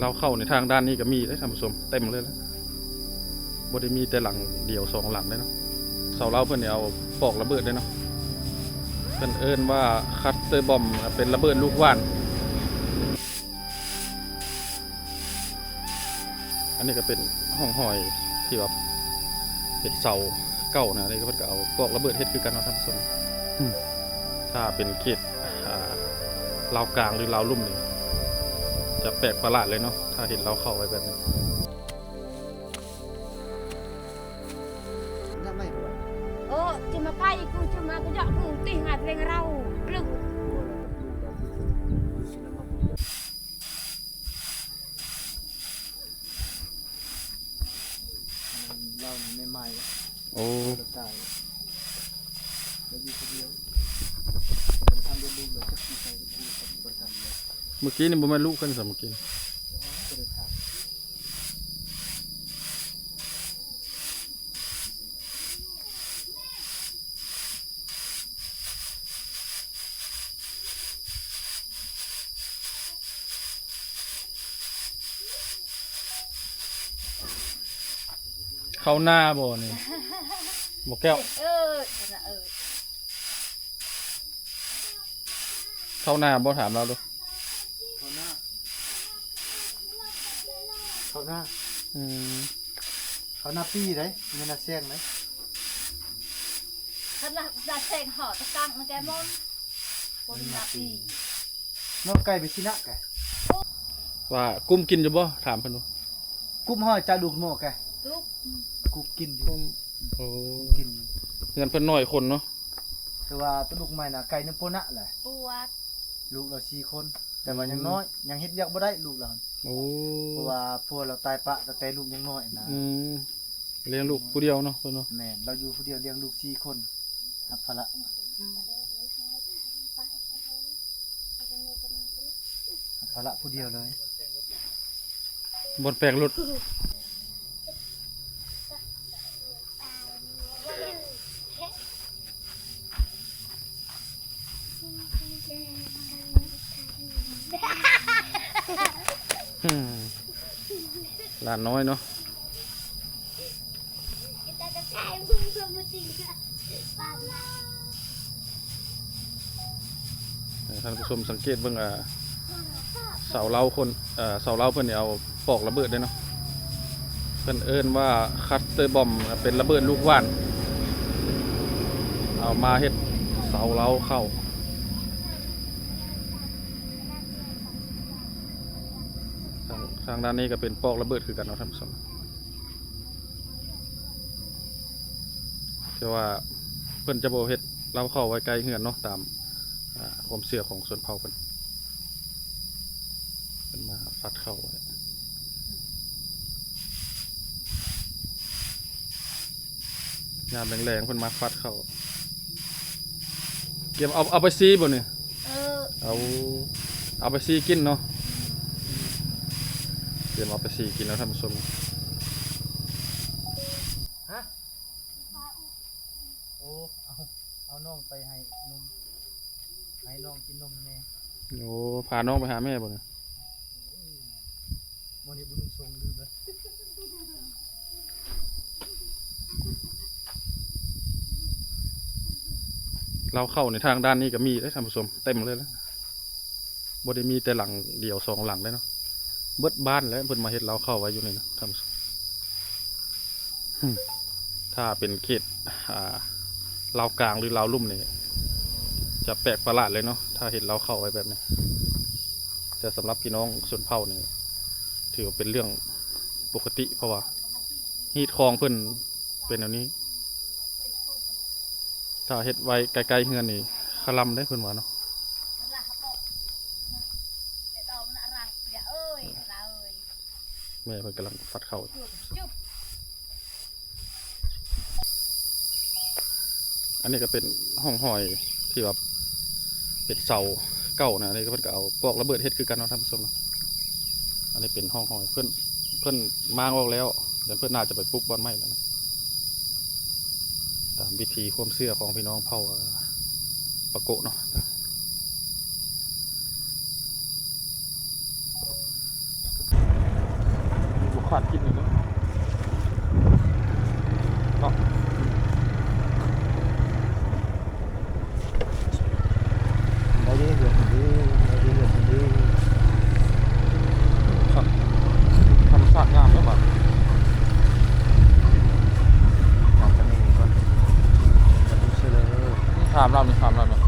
เราเข้าในทางด้านนี้ก็มีได้ท่านผู้ชมเต็มเลยนะบ่ได้มีแต่หลังเดียวสองหลังได้เนาะเสาเล่าเพื่อนเนี่ยเอาปอกระเบิดได้เนาะเพื่อนเอิ้นว่าคัตเตอร์บอมเป็นระเบิดลูกว่าน อันนี้ก็เป็นห้องหอยที่แบบเป็นเสาเก่านะนี่ก็เพิ่นก็เอาปอกระเบิดเฮ็ดคือกันเนาะท่านผู้ชมอืมถ้าเป็นเขตอ่าลาวกลางหรือลาวลุ่มนี่ จะแปลกประหลาดเลยเนาะถ้าเห็นเราเข้าไปแบบนี้จะมาปกูจะมาก็ยอกูตีหาดเวงเราเรื่อง เมื่อกี้นี่บ่แม่นลูกกันสเมื่อกี้ Bertambah. เข้าหน้าบ่นี่บ่แก้ว Ơi, nak ơi. เข้าหน้าบ่ถามเราดู Kau nak? อืม Kau nak pi đấy, ni nak siang đấy. Thật là là sen họ ta căng nó cái môn. Con là gì? Nó cày bị xin nặng kìa. ว่ากุ้มกินอยู่บ่ถามเพิ่นดู Cúm hỏi cha đục mổ kìa. Túc. Cúm kinh vô. โอ้ Cúm kinh vô. เงินเพิ่นน้อยคนเนาะแต่ว่าตัวลูกใหม่น่ะไก่น้ำโปนะแหละ Buat. ลูกเราสี่คน แต่ว่ายังน้อย ยังเฮ็ดเวียกบ่ได้ลูกเรา โอ้เพราะว่าพวกเราตายปะตั้งแต่ลูกยังน้อยนะอืมเลี้ยงลูกผู้เดียวเนาะเพิ่นเนาะแม่นเราอยู่ผู้เดียวเลี้ยงลูกสี่คนรับภาระรับภาระผู้เดียวเลยบนแปลงรถอืม หลานน้อยเนาะท่านผู้ชมสังเกตเบิ่งอ่าเสาเล้าคนเอ่อเสาเล้าเพิ่นเนี่ยเอาปอกระเบิดได้เนาะเพิ่นเอิ้นว่าคัตเตอร์บอมเป็นระเบิดลูกว่าน เอามาเฮ็ดเสาเล้าเข้า ทางทางด้านนี้ก็เป็นปอกระเบิดคือกันเนาะท่านผู้ชมแต่ว่าเพิ่นจะบ่เฮ็ดเราเข้าไว้ไกลเฮือนเนาะตามอ่าความเชื่อของส่วนเผ่าเพิ่นเพิ่นมาฟัดเข้าไว้ยามแรงๆเพิ่นมาฟัดเข้าเก็บเอาเอาไปซีบ่เนี่ย Ờ, เอาเอาไปซีกินเนาะเต รียมเอาไปซีกินแล้วท่านผู้ชมฮะโอ้เอาเอาน้องไปให้นมให้น้องกินนมแม่โอ้พาน้องไปหาแม่บ่เนี่ยมื้อนี้บุญทรงลืมเลยเราเข้าในทางด้านนี้ก็มีได้อท่านผู้ชมเต็มเลยแล้วบ่ได้มีแต่หลังเดียวสองหลังเลยเนาะ เบิดบ้านแล้วเพิ่นมาเฮ็ดเราเข้าไว้อยู่นี่นะท่านผู้ชมถ้าเป็นเขตอ่าลากลางหรือเลาลุ่มนี่จะแปลกประหลาดเลยเนาะถ้าเห็นเราเข้าไว้แบบนี้แต่สำหรับพี่น้องส่วนเผ่านี่ถือว่าเป็นเรื่องปกติ เพราะว่าฮีดคลองเพิ่นเป็นแบบนี้ ถ้าเฮ็ดไว้ไกลๆเฮือนนี่ขลำได้เพิ่นว่าเนาะ แม่เพิ่นกำลังฟัดเข้าอันนี้ก็เป็นห้องหอยที่แบบเป็นเสาเก่านะอันนี่ก็เพิ่นก็เอาปอกระเบิดเฮ็ดคือกันเนาะท่านผู้ชมนะอันนี้เป็นห้องหอยเพิ่อนเพิ่อนมางออกแล้วเดี๋ยวเพิ่อนน่าจะไปปลุกบ้านไม้แล้วนะตามวิธีความเชื่อของพี่น้องเผ่าปะโกะเนาะ ขวานกินอยู่เนาะเนาะ ได้ดีเดือดดีได้ดีเดือดดี ครับธรรมชาติงามแล้วบัด ทำกันเองก่อนมาดูเฉลย ถามเรานี่ถามเราเนี่ย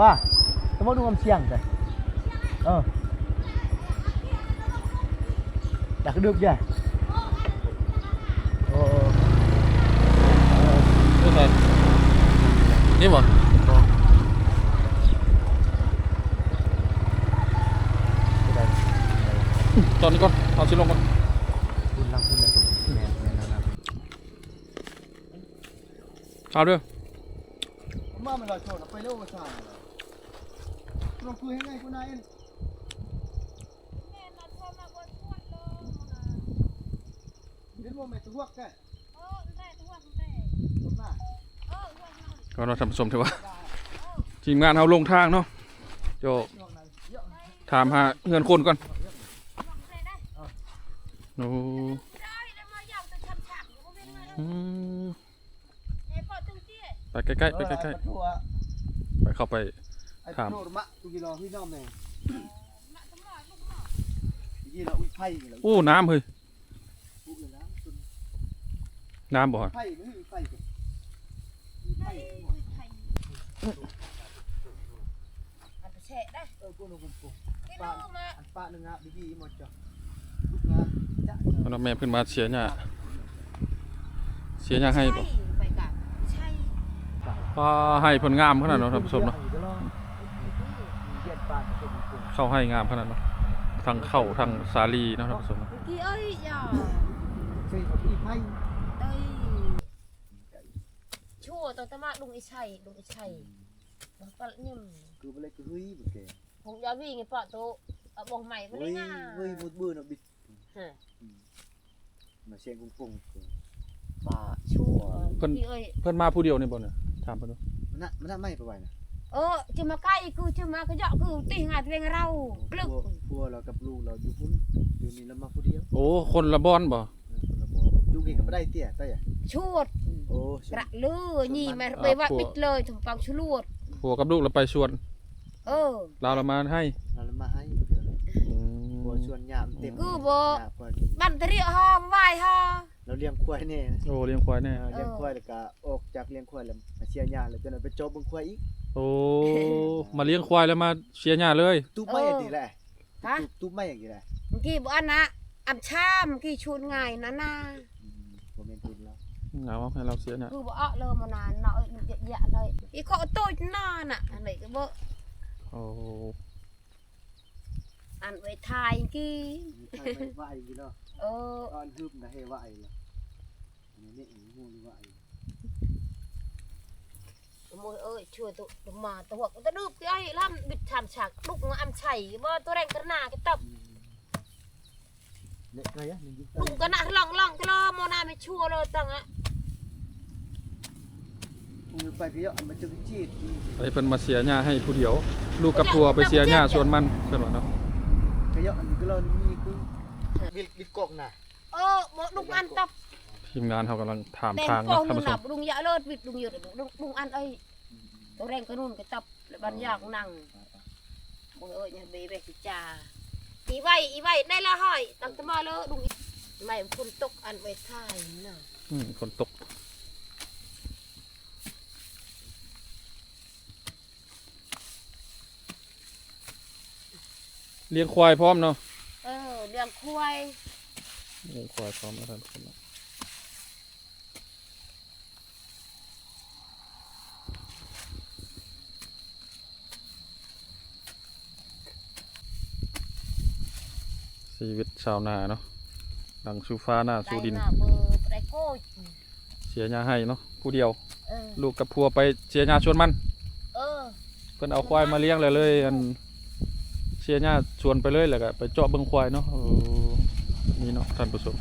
ว่า สมมติดูความเสี่ยงแต่เอออยากดึกใหญ่โอ้ไม่ใช่นี่บ่ไม่ได้ตอนนี้ก่อนเอาชิ้นลงก่อนคุณลังคุณเลยตรงแม่แม่นั่นเอาด้วยมามันเราโชว์ไปเร็วกว่าซ่าลองคุยให้ไงคุณนายเอ็นแม่ มาโทราพลยเดี๋ยวว่ายกูนายก็เราทำสมเถอะว่าทีมงานเอาลงทางเนาะโจถามหาเงินคนก่อนโอ้ได้แล้วมาอย่างจะชันฉากอยู่บ่เป็นไงอืมไอ้ปอดตึงเตี้ยไปใกล้ๆไปใกล้ๆไปเข้าไป ไอ้ถามโทรมะตุกิโลพี่น้องแม่มาตำรวจลูกหมอยี่เราอุ้ยไผ่กันแล้วโอ้น้ำเฮ้ยอุ้ยนะจนน้ำบ่ฮะไผ่ไม่มีไผ่กันได้คือไทยอันไปแฉะได้เออกูนึกว่ากูที่น้องมาอันป้าหนึ่งอะบิกี้หมดจ้ะลูกงานจ้ะเพราะว่าแม่เพิ่นมาเสียหญ้าเสียหญ้าให้บ่ไปกับใช่ว่าให้เพิ่นงามขนาดเนาะท่านผู้ชมเนาะ เย็นปานเป็นกูเข้าให้งามขนาดเนาะทั้งเข้าทั้งสาลีเนาะท่านผู้ชมเนาะเมื่อกี้เอ้ยอย่าเซ่กับอีไผ่เอ้ยชั่วตอนตะมาลุงไอ้ชัยลุงไอ้ชัยมันปะนิ่มคือไปเลยคือเฮ้ยบุกแกผมยาวิ่งไอ้ปะโตเอาบ่งใหม่บ่เฮ้ได้ยง่าเฮ้ยมุดมือน่ะบิดฮะมาเชียงกุ้งกุ้งปะชั่วพี่เอ้ยเพิ่นมาผู้เดียวนี่บ่เนี่ยถามเพิ่นดูมันน่ะมันน่ะไม่ไปไหวนะ เออจะมาใกล้กูจะมาก็เยาะกูตีงานเพลงเราปลึกพัวพัวเรากับลูกเราอยู่พุ่นอยู่นี่เรามาผู้เดียวโอ้ คนละบอนบ่อยู่กินกับได้เตี้ยได้อะชั่วโอ้กระลือนี่แม่ไปว่าปิดเลยถึงปังชลวดผัวกับลูกเราไปชวน เออเราละมาให้เรามาให้เดี๋ยวอืมพัวชวนยามเต็มกูบ่ยามพอดีบันเตรียฮอมไหวฮอเราเลี้ยงควายแน่โอ้เลี้ยงควายแน่เออเลี้ยงควายแล้วก็ออกจากเลี้ยงควายแล้วมาเชียร์ยาแล้วจนเอาไปจบเบิ่งควายอีก โอ้ มาเลี้ยงควายแล้วมาเชียร์หญ้าเลย ตุ๊บไม่อย่างดีแหละฮะตุ๊บไม่อย่างดีแหละเมื่อกี้บอกอันนะอันชามเมื่อกี้ชวนไงนะน่าอืมบ่แม่นทุนแล้วเอาให้เราเสียหญ้าคือบอกเอาเลยมานานเนาะเยอะแยะเลยอีกข้อตัวน่าน่ะอันไหนก็บอกโอ้อันไว้ทายกี้มีใครไปไหวอยู่เนาะเออ ตอนฮึบนะให้ไหวแล้วอันนี้นี่งูนี่ไหว มวยเอ้ยช่วยตัวมาตัวหัวตัวดื้อพี่ไอ้ล่ำบิดทำฉากลุกมาอันไฉบ่ตัวแรงกระหนาก็ตับอืมเล็กไงอะมันยิ่งลุงกระหนาล่องล่องก็รอโมนาไม่ชั่วเลยตังอะกูไปก็เยอะมันจะจีดไปเพิ่นมาเสียหญ้าให้ผู้เดียว ลูกกับผัวไปเสียหญ้าสวนมันเพิ่นว่าเนาะก็เยอะอันนี้ก็เรามีกูบิดบิดกอกน่ะเออบ่ลุงอันตับทีมงานเขากำลังถามแดงทางปอเนาะงท่านลุงผู้ชหลัมบลุงยะเลิศบิดลุงเยอะลุงลุงอันเอ้ย ตัวแรงก็นู่นก็ตับแล้วบันยากนั่งมวยเอ้ยเนี่ยเบเบกิจาอีไว้อีไว้ได้ละห้อยตั้งแต่มาเลยลุงไม่คนตกอันไว้ท่ายน่ะอืมฝนตกเลี้ยงควายพร้อมเนาะเออเลี้ยงควายเลี้ยงควายพร้อมแล้วท่านผู้ชมเนาะ ชีวิตชาวนาเนาะหลังสู่ฟ้าหน้าสู่ดิน ได้มาเบอร์ได้โก้ยเสียหญ้าให้เนาะผู้เดียว เออลูกกับพัวไปเสียหญ้าชวนมัน เออเพิ่นเอาควายมาเลี้ยงเลยเลยอันเสียหญ้าชวนไปเลยแล้วก็ไปเจาะเบิ่งควายเนาะเออนี่เนาะท่านผู้ชม